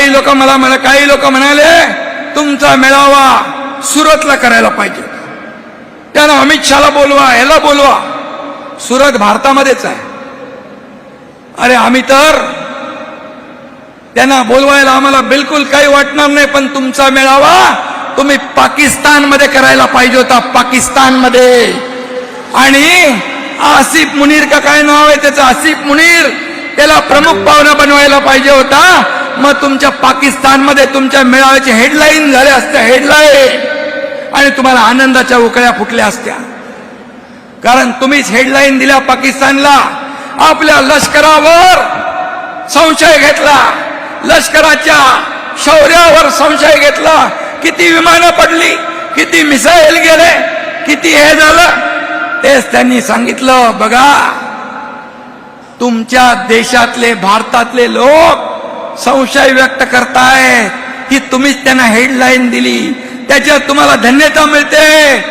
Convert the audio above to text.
काही लोक मला म्हणा काही लोक म्हणाले तुमचा मेळावा सुरतला करायला पाहिजे. त्यानं अमित शहाला बोलवा याला बोलवा. सुरत भारतामध्येच आहे. अरे आम्ही तर त्यांना बोलवायला आम्हाला बिलकुल काही वाटणार नाही पण तुमचा मेळावा तुम्ही पाकिस्तानमध्ये करायला पाहिजे होता पाकिस्तानमध्ये. आणि आसिफ मुनीर का काय नाव आहे त्याचं? आसिफ मुनीर त्याला प्रमुख पाहुणा बनवायला पाहिजे होता. मग तुमच्या पाकिस्तानमध्ये तुमच्या मेळाव्याची हेडलाईन झाल्या असत्या हेडलाईन आणि तुम्हाला आनंदाच्या उकळ्या फुटल्या असत्या. कारण तुम्हीच हेडलाईन दिल्या पाकिस्तानला. आपल्या लष्करावर संशय घेतला. लष्कराच्या शौर्यावर संशय घेतला. किती विमानं पडली किती मिसाईल गेले किती हे झालं. तेच त्यांनी सांगितलं बघा तुमच्या देशातले भारतातले लोक संशय व्यक्त करताय. की तुम्हीच त्यांना हेडलाईन दिली. त्याच्यात तुम्हाला धन्यता मिळते.